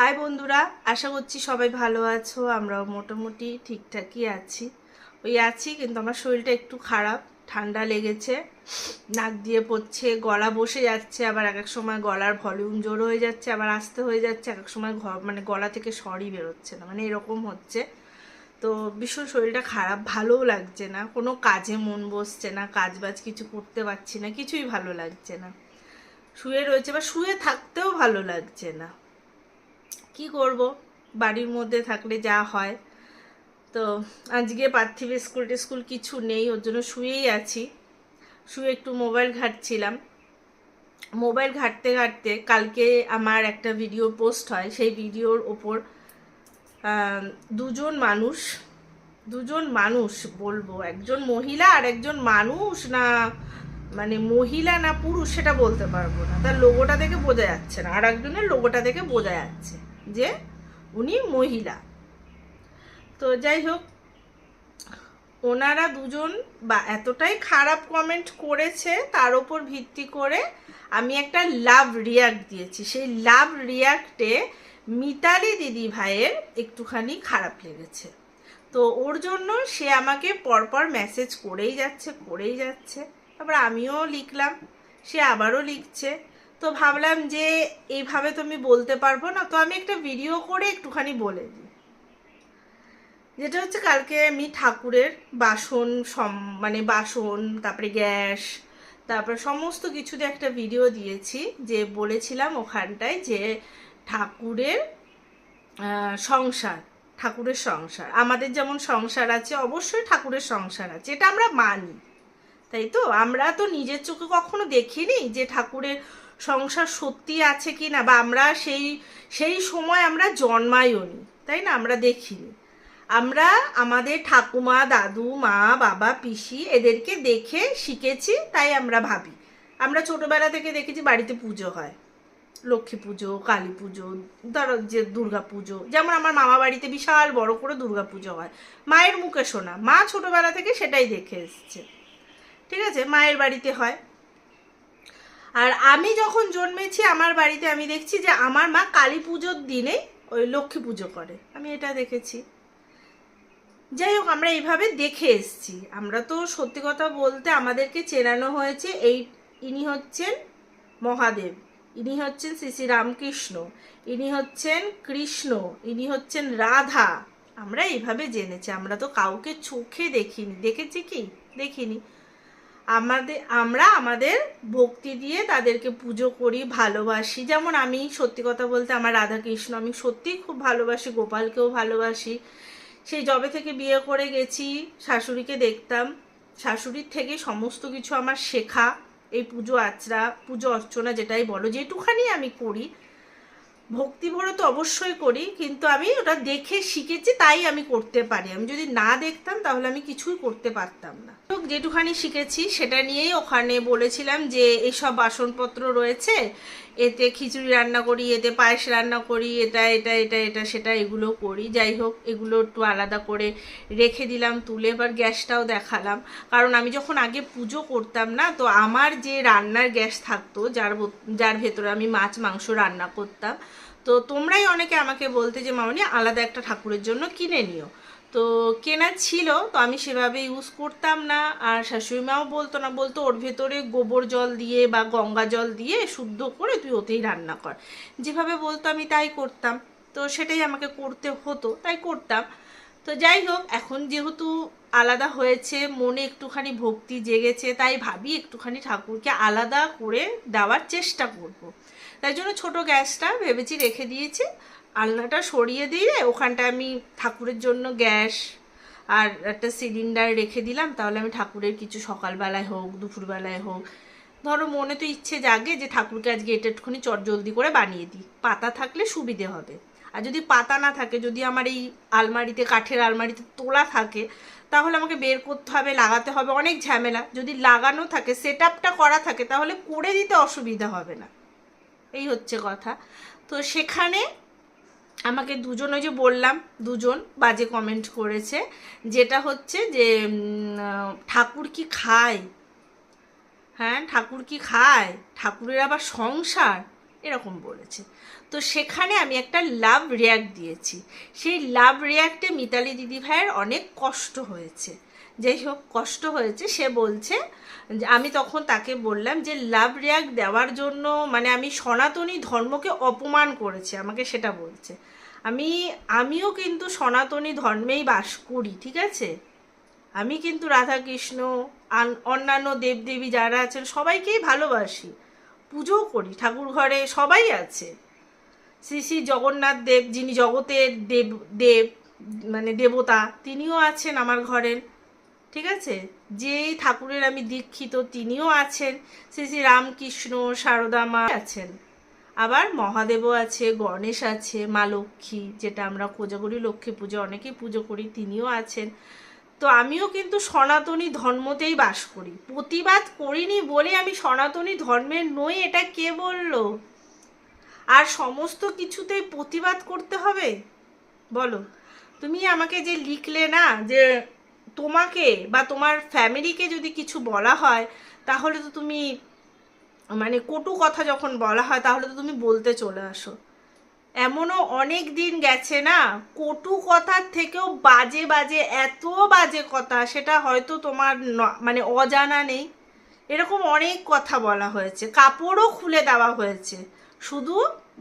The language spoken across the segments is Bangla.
হাই বন্ধুরা, আশা করছি সবাই ভালো আছো, আমরাও মোটামুটি ঠিকঠাকই আছি। ওই আছি, কিন্তু আমার শরীরটা একটু খারাপ, ঠান্ডা লেগেছে, নাক দিয়ে পড়ছে, গলা বসে যাচ্ছে, আবার এক এক সময় গলার ভলিউম জোর হয়ে যাচ্ছে, আবার আস্তে হয়ে যাচ্ছে, এক এক সময় মানে গলা থেকে স্বরই বেরোচ্ছে না মানে এরকম হচ্ছে। তো ভীষণ শরীরটা খারাপ, ভালোও লাগছে না, কোনো কাজে মন বসছে না কাজ বাজ কিছু করতে পারছি না, কিছুই ভালো লাগছে না। শুয়ে রয়েছে, বা শুয়ে থাকতেও ভালো লাগছে না। কি করব? বাড়ির মধ্যে থাকলে যা হয়। তো আজকে পার্থিব স্কুল টিস্কুল কিছু নেই, ওর জন্য শুয়েই আছি। শুয়ে একটু মোবাইল ঘাঁটছিলাম। মোবাইল ঘাঁটতে ঘাঁটতে কালকে আমার একটা ভিডিও পোস্ট হয়। সেই ভিডিওর ওপর দুজন মানুষ দুজন মানুষ বলব, একজন মহিলা আর একজন মানুষ না মানে মহিলা না পুরুষ সেটা বলতে পারব না। তার লোগোটা দেখে বোঝা যাচ্ছে না। আর একজনের লোগোটা দেখে বোঝা যাচ্ছে। যে উনি মহিলা। তো যাই হোক, ওনারা দুজন বা এতটাই খারাপ কমেন্ট করেছে, তার ওপর ভিত্তি করে আমি একটা লাভ রিয়াক্ট দিয়েছি। সেই লাভ রিয়াক্টে মিতালি দিদি ভাইয়ের একটুখানি খারাপ লেগেছে। তো ওর জন্য সে আমাকে পরপর মেসেজ করেই যাচ্ছে করেই যাচ্ছে। তারপর আমিও লিখলাম, সে আবারও লিখছে। তো ভাবলাম যে এইভাবে তো আমি বলতে পারব না, তো আমি একটা ভিডিও করে একটুখানি বলে দিই। যেটা হচ্ছে কালকে আমি ঠাকুরের বাসন সম মানে বাসন, তারপরে গ্যাস, তারপরে সমস্ত কিছুতে একটা ভিডিও দিয়েছি যে বলেছিলাম ওখানটায় যে ঠাকুরের সংসার ঠাকুরের সংসার। আমাদের যেমন সংসার আছে, অবশ্যই ঠাকুরের সংসার আছে, এটা আমরা মানি। তাই তো? আমরা তো নিজের চোখে কখনো দেখিনি যে ঠাকুরের সংসার সত্যি আছে কি না, বা আমরা সেই সেই সময় আমরা জন্মাইও নি, তাই না? আমরা দেখিনি। আমরা আমাদের ঠাকুমা, দাদু, মা, বাবা, পিসি এদেরকে দেখে শিখেছি, তাই আমরা ভাবি। আমরা ছোটোবেলা থেকে দেখেছি বাড়িতে পুজো হয়। লক্ষ্মী পুজো, কালী পুজো, ধরো যে দুর্গা পুজো। যেমন আমার মামা বাড়িতে বিশাল বড় করে দুর্গা পুজো হয়। মায়ের মুখে শোনা মা ছোটোবেলা থেকে সেটাই দেখে এসছে। ঠিক আছে? মায়ের বাড়িতে হয়। আর আমি যখন জন্মেছি, আমার বাড়িতে আমি দেখছি যে আমার মা কালী পুজোর দিনে ওই লক্ষ্মী পুজো করে। আমি এটা দেখেছি। যাই হোক, আমরা এইভাবে দেখে এসছি। আমরা তো সত্যি কথা বলতে আমাদেরকে চেনানো হয়েছে এই, ইনি হচ্ছেন মহাদেব। ইনি হচ্ছেন শ্রী শ্রী রামকৃষ্ণ। ইনি হচ্ছেন কৃষ্ণ। ইনি হচ্ছেন রাধা। আমরা এইভাবে জেনেছি। আমরা তো কাউকে চোখে দেখিনি। দেখেছি কি? দেখিনি। আমাদের, আমরা আমাদের ভক্তি দিয়ে তাদেরকে পুজো করি, ভালোবাসি। যেমন আমি সত্যি কথা বলতে আমার রাধাকৃষ্ণ, আমি সত্যিই খুব ভালোবাসি, গোপালকেও ভালোবাসি। সেই জবে থেকে বিয়ে করে গেছি, শাশুড়িকে দেখতাম। শাশুড়ির থেকে সমস্ত কিছু আমার শেখা, এই পুজো আচরা, পুজো অর্চনা যেটাই বলো, যেটুখানি আমি করি ভক্তি ভরে তো অবশ্যই করি, কিন্তু আমি ওটা দেখে শিখেছি, তাই আমি করতে পারি। আমি যদি না দেখতাম, তাহলে আমি কিছুই করতে পারতাম না। তো যেটুখানি শিখেছি, সেটা নিয়েই ওখানে বলেছিলাম যে এইসব বাসনপত্র রয়েছে এতে খিচুড়ি রান্না করি, এতে পায়েস রান্না করি, এটা এটা এটা এটা, সেটা, এগুলো করি। যাই হোক, এগুলো একটু আলাদা করে রেখে দিলাম, তুলে এবার গ্যাসটাও দেখালাম। কারণ আমি যখন আগে পুজো করতাম না, তো আমার যে রান্নার গ্যাস থাকতো, যার যার ভেতরে আমি মাছ, মাংস রান্না করতাম, তো তোমরাই অনেকে আমাকে বলতে যে, মামনি, আলাদা একটা ঠাকুরের জন্য কিনে নিও। তো কেনা ছিল, তো আমি সেভাবে ইউজ করতাম না। আর শাশুড়ি মাও বলতো না, বলতো ওর ভেতরে গোবর জল দিয়ে বা গঙ্গা জল দিয়ে শুদ্ধ করে তুই ওতেই রান্না কর। যেভাবে বলতো আমি তাই করতাম। তো সেটাই আমাকে করতে হতো, তাই করতাম। তো যাই হোক, এখন যেহেতু আলাদা হয়েছে, মনে একটুখানি ভক্তি জেগেছে, তাই ভাবি একটুখানি ঠাকুরকে আলাদা করে দেওয়ার চেষ্টা করব। তাই জন্য ছোট গ্যাসটা ভেবেছি রেখে দিয়েছি। আলনাটা সরিয়ে দিয়ে ওখানটা আমি ঠাকুরের জন্য গ্যাস আর একটা সিলিন্ডার রেখে দিলাম। তাহলে আমি ঠাকুরের কিছু সকালবেলায় হোক, দুপুরবেলায় হোক, ধরো মনে তো ইচ্ছে জাগে যে ঠাকুরকে আজকে এটা একটুখানি চট জলদি করে বানিয়ে দিই। পাতা থাকলে সুবিধে হবে। আর যদি পাতা না থাকে, যদি আমার এই আলমারিতে, কাঠের আলমারিতে তোলা থাকে, তাহলে আমাকে বের করতে হবে, লাগাতে হবে অনেক ঝামেলা। যদি লাগানো থাকে সেট করা থাকে, তাহলে করে দিতে অসুবিধা হবে না। এই হচ্ছে কথা। তো সেখানে আমাকে দুজন ওই যে বললাম, দুজন বাজে কমেন্ট করেছে। যেটা হচ্ছে যে ঠাকুর কি খায়? হ্যাঁ ঠাকুর কি খায়? ঠাকুরের আবার সংসার? এরকম বলেছে। তো সেখানে আমি একটা লাভ রিয়াক্ট দিয়েছি। সেই লাভ রিয়াক্টে মিতালি দিদি ভাইয়ের অনেক কষ্ট হয়েছে। যাই হোক, কষ্ট হয়েছে। সে বলছে আমি তখন তাকে বললাম যে লাভ রিয়াক্ট দেওয়ার জন্য মানে আমি সনাতনী ধর্মকে অপমান করেছি, আমাকে সেটা বলছে। আমি, আমিও কিন্তু সনাতনী ধর্মেই বাস করি, ঠিক আছে? আমি কিন্তু রাধাকৃষ্ণ অন্যান্য দেবদেবী যারা আছেন সবাইকেই ভালোবাসি, পুজোও করি ঠাকুর ঘরে সবাই আছে। শ্রী শ্রী জগন্নাথ দেব, যিনি জগতের দেব দেব মানে দেবতা, তিনিও আছেন আমার ঘরের, ঠিক আছে? যেই ঠাকুরের আমি দীক্ষিত, তিনিও আছেন। শ্রী শ্রী রামকৃষ্ণ, সারদা মা আছেন। আবার মহাদেবও আছে, গণেশ আছে, মা লক্ষ্মী, যেটা আমরা পূজা করি লক্ষ্মী পুজো, অনেকেই পুজো করি, তিনিও আছেন। তো আমিও কিন্তু সনাতনী ধর্মতেই বাস করি। প্রতিবাদ করিনি বলে আমি সনাতনী ধর্মের নই, এটা কে বলল? আর সমস্ত কিছুতেই প্রতিবাদ করতে হবে? বলো। তুমি আমাকে যে লিখলে না, যে তোমাকে বা তোমার ফ্যামিলিকে যদি কিছু বলা হয়, তাহলে তো তুমি মানে কটু কথা যখন বলা হয়, তাহলে তো তুমি বলতে চলে আসো। এমনও অনেক দিন গেছে না, কটু কথার থেকেও বাজে বাজে, এত বাজে কথা, সেটা হয়তো তোমার মানে অজানা নেই। এরকম অনেক কথা বলা হয়েছে, কাপড়ও খুলে দেওয়া হয়েছে। শুধু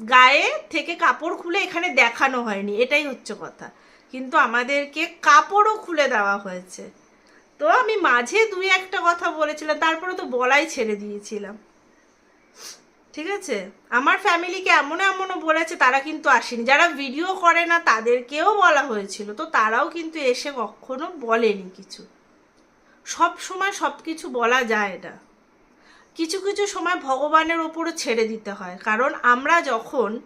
গায়ে থেকে কাপড় খুলে এখানে দেখানো হয়নি, এটাই হচ্ছে কথা। কিন্তু আমাদেরকে কাপড়ও খুলে দেওয়া হয়েছে। তো আমি মাঝে দুই একটা কথা বলেছিলাম, তারপরে তো বলাই ছেড়ে দিয়েছিলাম। ঠিক আছে? আমার ফ্যামিলিকে এমন এমনও বলেছে, তারা কিন্তু আসেনি। যারা ভিডিও করে না, তাদেরকেও বলা হয়েছিল। তো তারাও কিন্তু এসে কখনো বলেনি কিছু। সব সময় সব কিছু বলা যায় না কিছু কিছু সময় ভগবানের ওপরও ছেড়ে দিতে হয়। কারণ আমরা যখন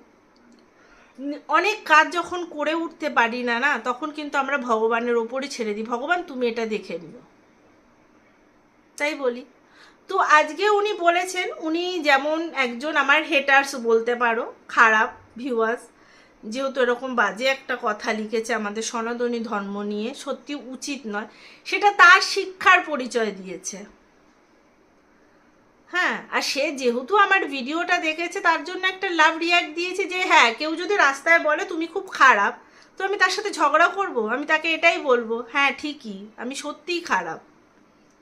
অনেক কাজ যখন করে উঠতে পারি না না, তখন কিন্তু আমরা ভগবানের ওপরই ছেড়ে দিই। ভগবান, তুমি এটা দেখে নিও। তাই বলি। তো আজকে উনি বলেছেন, উনি যেমন একজন আমার হেটার্স বলতে পারো, খারাপ ভিউয়ার্স যেহেতু এরকম বাজে একটা কথা লিখেছে আমাদের সনাতনী ধর্ম নিয়ে, সত্যি উচিত নয়, সেটা তার শিক্ষার পরিচয় দিয়েছে। হ্যাঁ আর সে যেহেতু আমার ভিডিওটা দেখেছে, তার জন্য একটা লাভ রিয়াক্ট দিয়েছে যে হ্যাঁ কেউ যদি রাস্তায় বলে তুমি খুব খারাপ, তো আমি তার সাথে ঝগড়া করব, আমি তাকে এটাই বলব হ্যাঁ ঠিকই, আমি সত্যিই খারাপ।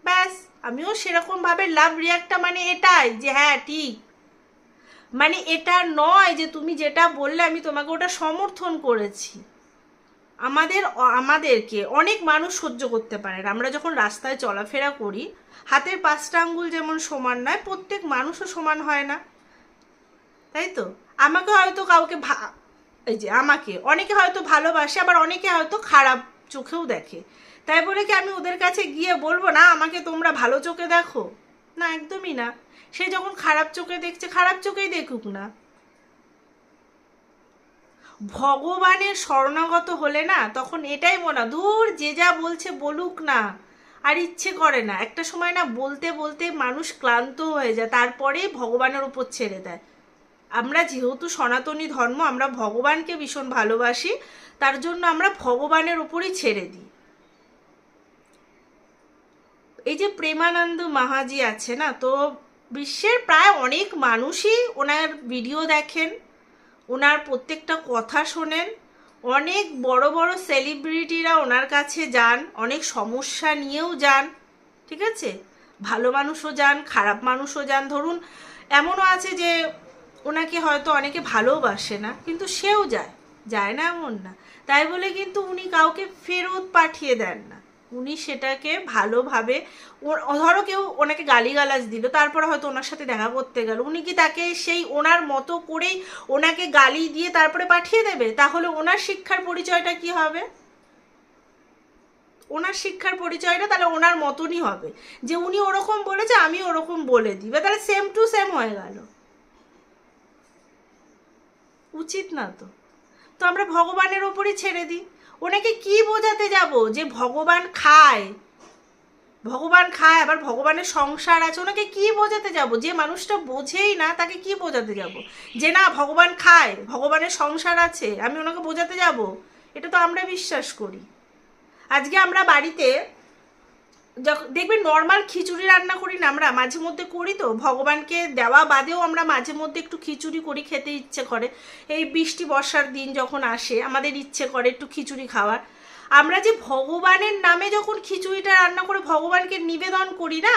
ব্যাস। আমিও সেরকমভাবে লাভ রিয়াক্টটা মানে এটাই যে হ্যাঁ ঠিক। মানে এটা নয় যে তুমি যেটা বললে আমি তোমাকে ওটা সমর্থন করেছি। আমাদের, আমাদেরকে অনেক মানুষ সহ্য করতে পারে না। আমরা যখন রাস্তায় চলাফেরা করি, হাতের পাঁচটা আঙ্গুল যেমন সমান নয়, প্রত্যেক মানুষও সমান হয় না। তাই তো? আমাকে হয়তো কাউকে এই যে আমাকে, অনেকে হয়তো ভালোবাসে, আবার অনেকে হয়তো খারাপ চোখেও দেখে। তাই বলে কি আমি ওদের কাছে গিয়ে বলব, না, আমাকে তোমরা ভালো চোখে দেখো? না, একদমই না। সে যখন খারাপ চোখে দেখছে, খারাপ চোখেই দেখুক না। ভগবানের শরণাগত হলে না, তখন এটাই মনে দূর, যে যা বলছে বলুক না, আর ইচ্ছে করে না। একটা সময় না, বলতে বলতে মানুষ ক্লান্ত হয়ে যায়, তারপরে ভগবানের উপর ছেড়ে দেয়। আমরা যেহেতু সনাতনী ধর্ম, আমরা ভগবানকে ভীষণ ভালোবাসি, তার জন্য আমরা ভগবানের উপরই ছেড়ে দিই। এই যে প্রেমানন্দ মাহাজি আছে না, তো বিশ্বের প্রায় অনেক মানুষই ওনার ভিডিও দেখেন, ওনার প্রত্যেকটা কথা শোনেন, অনেক বড় বড় সেলিব্রিটিরা ওনার কাছে যান, অনেক সমস্যা নিয়েও যান, ঠিক আছে? ভালো মানুষও যান, খারাপ মানুষও যান, ধরুন এমনও আছে যে ওনাকে হয়তো অনেকে ভালোবাসে না, কিন্তু সেও যায় যায় না এমন না। তাই বলে কিন্তু উনি কাউকে ফেরত পাঠিয়ে দেন না। উনি সেটাকে ভালোভাবে ধরো কেউ ওনাকে গালিগালাজ দিল, তারপরে হয়তো ওনার সাথে দেখা করতে গেল, উনি কি তাকে সেই ওনার মতো করেই ওনাকে গালি দিয়ে তারপরে পাঠিয়ে দেবে? তাহলে ওনার শিক্ষার পরিচয়টা কি হবে? ওনার শিক্ষার পরিচয়টা তাহলে ওনার মতনই হবে। যে উনি ওরকম বলেছে, আমি ওরকম বলে দিই তাহলে সেম টু সেম হয়ে গেল। উচিত না তো। তো আমরা ভগবানের ওপরই ছেড়ে দিই। ওনাকে কি বোঝাতে যাব? যে ভগবান খায়। ভগবান খায়, আবার ভগবানের সংসার আছে, ওনাকে কি বোঝাতে যাব? যে মানুষটা বোঝেই না, তাকে কি বোঝাতে যাব? যে না, ভগবান খায়, ভগবানের সংসার আছে, আমি ওনাকে বোঝাতে যাব? এটা তো আমরা বিশ্বাস করি। আজকে আমরা বাড়িতে দেখবেন নর্মাল খিচুড়ি রান্না করি না, আমরা মাঝে মধ্যে করি তো, ভগবানকে দেওয়া বাদেও আমরা মাঝে মধ্যে একটু খিচুড়ি করি, খেতে ইচ্ছে করে। এই বৃষ্টি বর্ষার দিন যখন আসে, আমাদের ইচ্ছে করে একটু খিচুড়ি খাওয়ার। আমরা যে ভগবানের নামে যখন খিচুড়িটা রান্না করে, ভগবানকে নিবেদন করি না,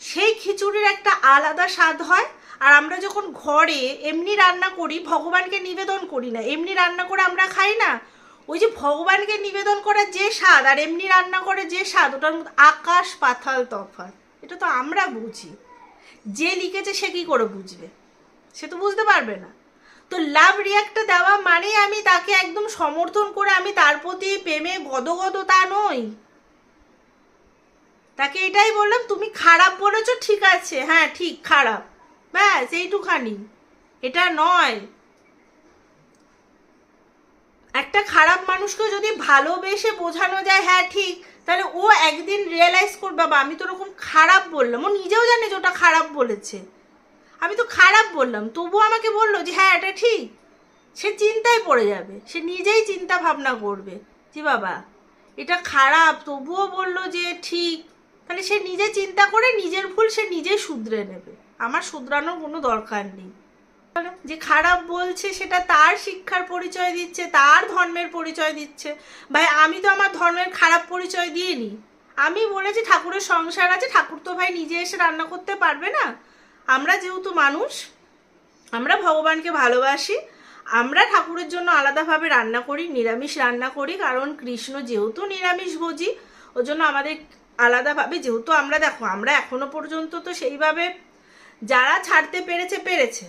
সেই খিচুড়ির একটা আলাদা স্বাদ হয়। আর আমরা যখন ঘরে এমনি রান্না করি, ভগবানকে নিবেদন করি না। এমনি রান্না করে আমরা খাই না ওই যে ভগবানকে নিবেদন করার যে স্বাদ, আর এমনি রান্না করে যে স্বাদ, ওটার মধ্যে আকাশ পাতাল তফাৎ। এটা তো আমরা বুঝি। যে লিখেছে সে কি করে বুঝবে? সে তো বুঝতে পারবে না। তো লাভ রিয়াক্টটা দেওয়া মানে আমি তাকে একদম সমর্থন করে আমি তার প্রতি প্রেমে গদগদ তা নই। তাকে এটাই বললাম, তুমি খারাপ বলেছ, ঠিক আছে। হ্যাঁ ঠিক, খারাপ। ব্যাস, এইটুখানি। এটা নয়। একটা খারাপ মানুষকে যদি ভালোবেসে বোঝানো যায় হ্যাঁ ঠিক, তাহলে ও একদিন রিয়েলাইজ করবে, বাবা, আমি তো ওরকম খারাপ বললাম। ও নিজেও জানে যে ওটা খারাপ বলেছে। আমি তো খারাপ বললাম, তবুও আমাকে বলল যে হ্যাঁ এটা ঠিক। সে চিন্তায় পড়ে যাবে, সে নিজেই চিন্তা ভাবনা করবে যে, বাবা, এটা খারাপ। তবুও বলল যে, ঠিক। তাহলে সে নিজে চিন্তা করে নিজের ভুল সে নিজেই শুধরে নেবে। আমার শুধরানোর কোনো দরকার নেই। যে খারাপ বলছে, সেটা তার শিক্ষার পরিচয় দিচ্ছে, তার ধর্মের পরিচয় দিচ্ছে। ভাই, আমি তো আমার ধর্মের খারাপ পরিচয় দিইনি। আমি বলেছি ঠাকুরের সংসার আছে, ঠাকুর তো ভাই নিজে এসে রান্না করতে পারবে না। আমরা যেহেতু মানুষ, আমরা ভগবানকে ভালোবাসি, আমরা ঠাকুরের জন্য আলাদাভাবে রান্না করি, নিরামিষ রান্না করি, কারণ কৃষ্ণ যেহেতু নিরামিষ ভোজি ওই জন্য আমাদের আলাদাভাবে যেহেতু আমরা দেখো, আমরা এখনও পর্যন্ত তো সেইভাবে যারা ছাড়তে পেরেছে পেরেছে।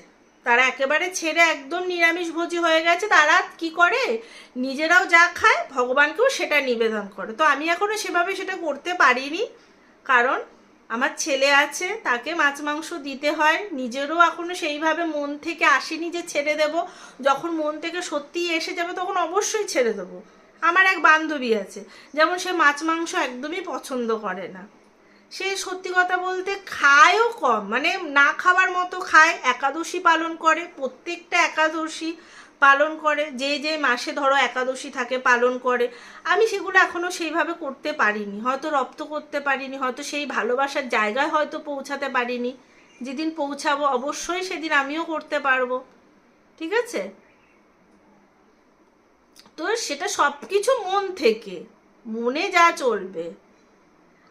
তারা একেবারে ছেড়ে একদম নিরামিষ ভোজি হয়ে গেছে, তারা কি করে? নিজেরাও যা খায়, ভগবানকেও সেটা নিবেদন করে। তো আমি এখনও সেভাবে সেটা করতে পারিনি, কারণ আমার ছেলে আছে, তাকে মাছ মাংস দিতে হয়। নিজেরও এখনও সেইভাবে মন থেকে আসেনি যে ছেড়ে দেব। যখন মন থেকে সত্যিই এসে যাবে, তখন অবশ্যই ছেড়ে দেবো। আমার এক বান্ধবী আছে, যেমন সে মাছ মাংস একদমই পছন্দ করে না। সে সত্যি কথা বলতে খায়ও কম। মানে না খাবার মতো খায়, একাদশী পালন করে, প্রত্যেকটা একাদশী পালন করে, যে যে মাসে ধরো একাদশী থাকে পালন করে। আমি সেগুলো এখনও সেইভাবে করতে পারিনি, হয়তো রপ্ত করতে পারিনি, হয়তো সেই ভালোবাসার জায়গায় হয়তো পৌঁছাতে পারিনি। যেদিন পৌঁছাবো অবশ্যই সেদিন আমিও করতে পারব। ঠিক আছে? তো সেটা সব কিছু মন থেকে, মনে যা চলবে।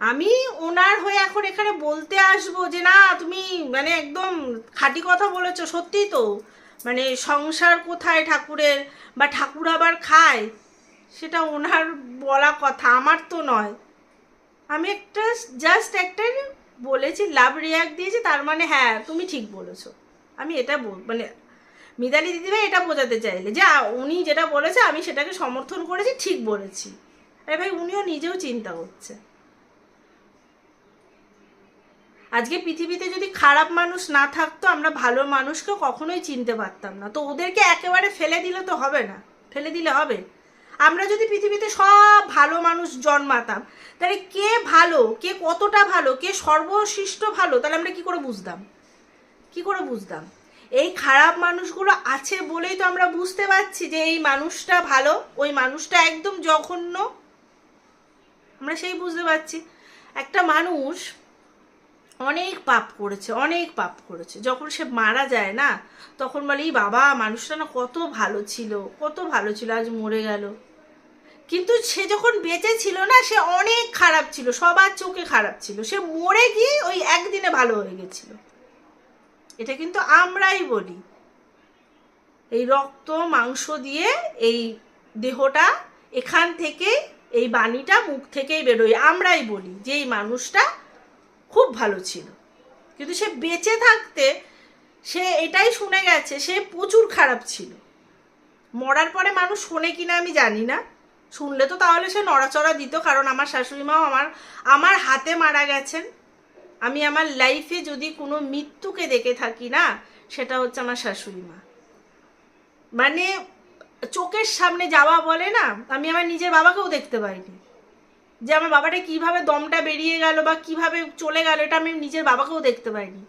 আমি ওনার হয়ে এখন এখানে বলতে আসব যে, না, তুমি মানে একদম খাঁটি কথা বলেছ সত্যি তো। মানে সংসার কোথায় ঠাকুরের? বা ঠাকুর আবার খায়? সেটা ওনার বলা কথা, আমার তো নয়। আমি একটা জাস্ট একটা বলেছি, লাভ রিয়াক্ট দিয়েছি, তার মানে হ্যাঁ তুমি ঠিক বলেছ। আমি এটা মানে মিতালি দিদিভাই এটা বোঝাতে চাইলে যে উনি যেটা বলেছে, আমি সেটাকে সমর্থন করেছি, ঠিক বলেছি। আরে ভাই, উনিও নিজেও চিন্তা করছে। আজকে পৃথিবীতে যদি খারাপ মানুষ না থাকতো, আমরা ভালো মানুষকে কখনোই চিনতে পারতাম না। তো ওদেরকে একেবারে ফেলে দিলে তো হবে না। ফেলে দিলে হবে। আমরা যদি পৃথিবীতে সব ভালো মানুষ জন্মাতাম, তাহলে কে ভালো, কে কতটা ভালো, কে সর্বশিষ্ট ভালো, তাহলে আমরা কি করে বুঝতাম? কি করে বুঝতাম? এই খারাপ মানুষগুলো আছে বলেই তো আমরা বুঝতে পারছি যে এই মানুষটা ভালো, ওই মানুষটা একদম জঘন্য। আমরা সেই বুঝতে পারছি। একটা মানুষ অনেক পাপ করেছে, অনেক পাপ করেছে। যখন সে মারা যায় না, তখন বলে, "এই বাবা, মানুষটা না কত ভালো ছিল, কত ভালো ছিল, আজ মরে গেল। কিন্তু সে যখন বেঁচে ছিল না, সে অনেক খারাপ ছিল, সবার চোখে খারাপ ছিল। সে মরে গিয়ে ওই একদিনে ভালো হয়ে গেছিল। এটা কিন্তু আমরাই বলি। এই রক্ত, মাংস দিয়ে এই দেহটা এখান থেকে এই বাণীটা মুখ থেকেই বেরোয়। আমরাই বলি যে, এই মানুষটা খুব ভালো ছিল। কিন্তু সে বেঁচে থাকতে সে এটাই শুনে গেছে, সে প্রচুর খারাপ ছিল। মরার পরে মানুষ শোনে কিনা আমি জানি না। শুনলে তো তাহলে সে নড়াচড়া দিত, কারণ আমার শাশুড়ি মাও আমার আমার হাতে মারা গেছেন। আমি আমার লাইফে যদি কোনো মৃত্যুকে দেখে থাকি না, সেটা হচ্ছে আমার শাশুড়ি মা মানে চোখের সামনে যাওয়া বলে না, আমি আমার নিজের বাবাকেও দেখতে পাইনি। যে আমার বাবাটা কীভাবে দমটা বেরিয়ে গেল বা কীভাবে চলে গেল, এটা আমি নিজের বাবাকেও দেখতে পাইনি।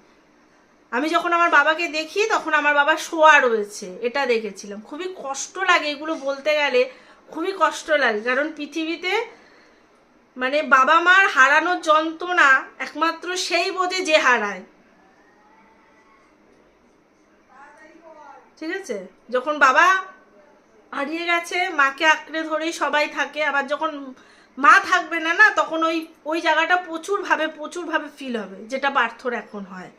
আমি যখন আমার বাবাকে দেখি, তখন আমার বাবা শোয়া রয়েছে, এটা দেখেছিলাম। খুবই কষ্ট লাগে এগুলো বলতে গেলে, খুবই কষ্ট লাগে। কারণ পৃথিবীতে মানে বাবা মার হারানোর যন্ত্রণা একমাত্র সেই বোধে যে হারায়। ঠিক আছে? যখন বাবা হারিয়ে গেছে, মাকে আঁকড়ে ধরেই সবাই থাকে, আবার যখন মা থাকবে না না? তখন ওই ওই জায়গাটা প্রচুরভাবে প্রচুরভাবে ফিল হবে, যেটা পার্থর এখন হয়।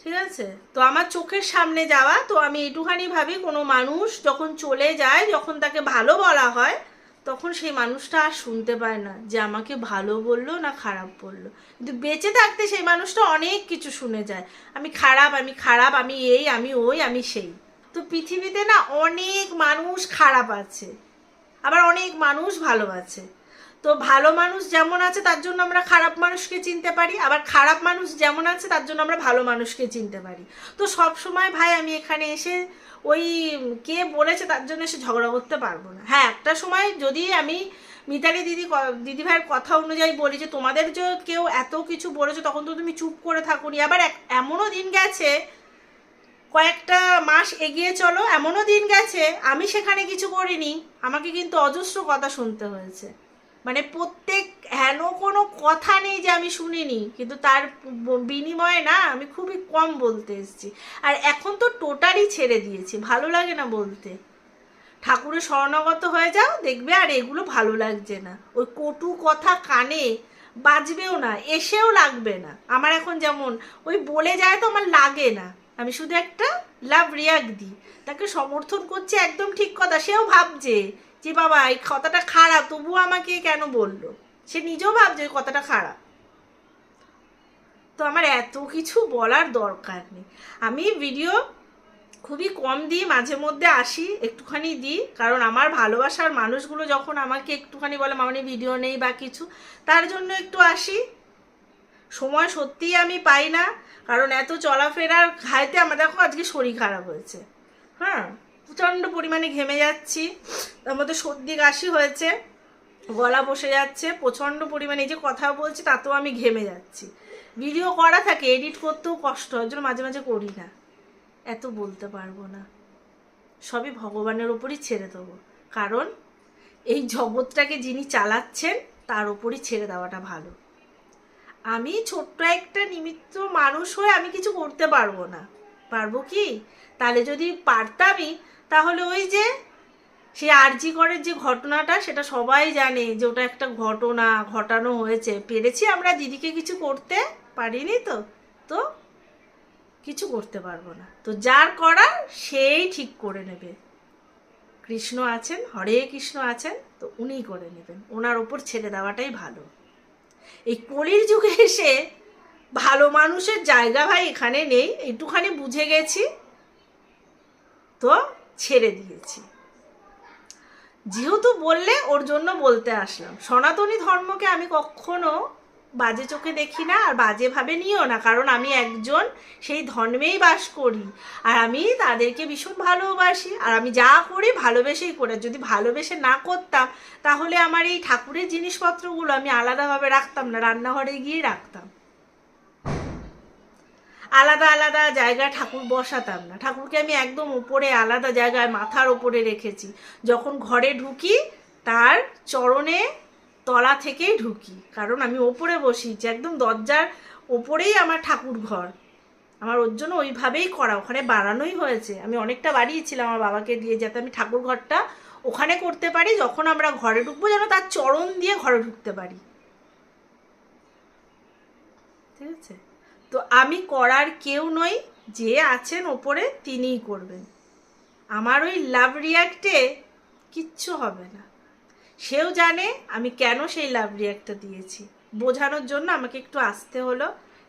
ঠিক আছে? তো আমার চোখের সামনে যাওয়া, তো আমি একটুখানি ভাবি, কোনো মানুষ যখন চলে যায়, যখন তাকে ভালো বলা হয়, তখন সেই মানুষটা আর শুনতে পায় না, যে আমাকে ভালো বলল না খারাপ বলল। কিন্তু বেঁচে থাকতে সেই মানুষটা অনেক কিছু শুনে যায়। আমি খারাপ আমি খারাপ, আমি এই, আমি ওই, আমি সেই। তো পৃথিবীতে না অনেক মানুষ খারাপ আছে। আবার অনেক মানুষ ভালো আছে। তো ভালো মানুষ যেমন আছে, তার জন্য আমরা খারাপ মানুষকে চিনতে পারি। আবার খারাপ মানুষ যেমন আছে, তার জন্য আমরা ভালো মানুষকে চিনতে পারি। তো সব সময় ভাই, আমি এখানে এসে ওই কে বলেছে, তার জন্য এসে ঝগড়া করতে পারব না। হ্যাঁ একটা সময় যদি আমি মিতালি দিদি দিদি ভাইয়ের কথা অনুযায়ী বলি যে, তোমাদের যে কেউ এত কিছু বলেছে, তখন তো তুমি চুপ করে থাকুনি। আবার এমনও দিন গেছে কয়েকটা মাস এগিয়ে চলো, এমনও দিন গেছে, আমি সেখানে কিছু করিনি। আমাকে কিন্তু অজস্র কথা শুনতে হয়েছে। মানে প্রত্যেক, হেন কোনো কথা নেই যে আমি শুনিনি, কিন্তু তার বিনিময়ে না, আমি খুবই কম বলতে এসেছি। আর এখন তো টোটালি ছেড়ে দিয়েছি, ভালো লাগে না বলতে। ঠাকুরের শরণাগত হয়ে যাও, দেখবে আর এগুলো ভালো লাগছে না। ওই কটু কথা কানে বাজবেও না, এসেও লাগবে না। আমার এখন যেমন, ওই বলে যায় তো আমার লাগে না। আমি শুধু একটা লাভ রিয়াক্ট দিই। তাকে সমর্থন করছে একদম ঠিক কথা, সেও ভাবছে যে, বাবা, এই কথাটা খারাপ, তবুও আমাকে কেন বলল? সে নিজেও ভাবছে কথাটা খারাপ। তো আমার এত কিছু বলার দরকার নেই। আমি ভিডিও খুবই কম দিই, মাঝে মধ্যে আসি, একটুখানি দিই, কারণ আমার ভালোবাসার মানুষগুলো যখন আমাকে একটুখানি বলে, মামনি ভিডিও নেই বা কিছু, তার জন্য একটু আসি। সময় সত্যিই আমি পাই না। কারণ এত চলাফেরার ঘাইতে আমার, দেখো আজকে শরীর খারাপ হয়েছে। হ্যাঁ প্রচণ্ড পরিমাণে ঘেমে যাচ্ছি। তার মধ্যে সর্দি কাশি হয়েছে, গলা বসে যাচ্ছে, প্রচণ্ড পরিমাণে এই যে কথা বলছি তাতেও আমি ঘেমে যাচ্ছি। ভিডিও করা থাকে, এডিট করতেও কষ্ট হয় জন্য মাঝে মাঝে করি না। এত বলতে পারব না। সবই ভগবানের ওপরই ছেড়ে দেবো। কারণ এই জগৎটাকে যিনি চালাচ্ছেন, তার ওপরই ছেড়ে দেওয়াটা ভালো। আমি ছোট্ট একটা নিমিত্ত মানুষ হয়ে আমি কিছু করতে পারব না। পারব কি? তাহলে যদি পারতামই, তাহলে ওই যে সেই আরজি করের যে ঘটনাটা, সেটা সবাই জানে যে ওটা একটা ঘটনা, ঘটানো হয়েছে। পেরেছি আমরা দিদিকে কিছু করতে? পারিনি তো? তো কিছু করতে পারব না। তো যার করার, সেই ঠিক করে নেবে। কৃষ্ণ আছেন, হরে কৃষ্ণ আছেন, তো উনিই করে নেবেন। ওনার ওপর ছেড়ে দেওয়াটাই ভালো। এই কলির যুগে এসে ভালো মানুষের জায়গা ভাই এখানে নেই, একটুখানি বুঝে গেছি, তো ছেড়ে দিয়েছি। যেহেতু বললে ওর জন্য বলতে আসলাম। সনাতনী ধর্মকে আমি কখনো বাজে চোখে দেখি না আর বাজেভাবে নিও না, কারণ আমি একজন সেই ধর্মেই বাস করি। আর আমি তাদেরকে ভীষণ ভালোবাসি, আর আমি যা করি ভালোবেসেই করি। যদি ভালোবেসে না করতাম, তাহলে আমার এই ঠাকুরের জিনিসপত্রগুলো আমি আলাদাভাবে রাখতাম না, রান্নাঘরে গিয়ে রাখতাম। আলাদা আলাদা জায়গায় ঠাকুর বসাতাম না। ঠাকুরকে আমি একদম উপরে আলাদা জায়গায় মাথার ওপরে রেখেছি। যখন ঘরে ঢুকি, তার চরণে তলা থেকেই ঢুকি। কারণ আমি ওপরে বসিয়েছি একদম দরজার ওপরেই আমার ঠাকুর ঘর আমার ওর জন্য ওইভাবেই করা, ওখানে বাড়ানোই হয়েছে। আমি অনেকটা বাড়িয়েছিলাম আমার বাবাকে দিয়ে যাতে আমি ঠাকুর ঘরটা ওখানে করতে পারি, যখন আমরা ঘরে ঢুকবো যেন তার চরণ দিয়ে ঘরে ঢুকতে পারি। ঠিক আছে? তো আমি করার কেউ নই, যে আছেন ওপরে তিনিই করবেন। আমার ওই লাভ রিয়াক্টে কিচ্ছু হবে না। সেও জানে আমি কেন সেই লাভ রিয়াক্টটা দিয়েছি। বোঝানোর জন্য আমাকে একটু আসতে হলো।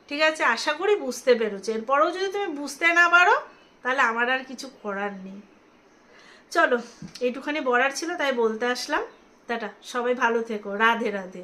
ঠিক আছে? আশা করি বুঝতে পেরেছ। এরপরেও যদি তুমি বুঝতে না পারো, তাহলে আমার আর কিছু করার নেই। চলো, এইটুখানি বলার ছিল, তাই বলতে আসলাম। টাটা, সবাই ভালো থেকো। রাধে রাধে।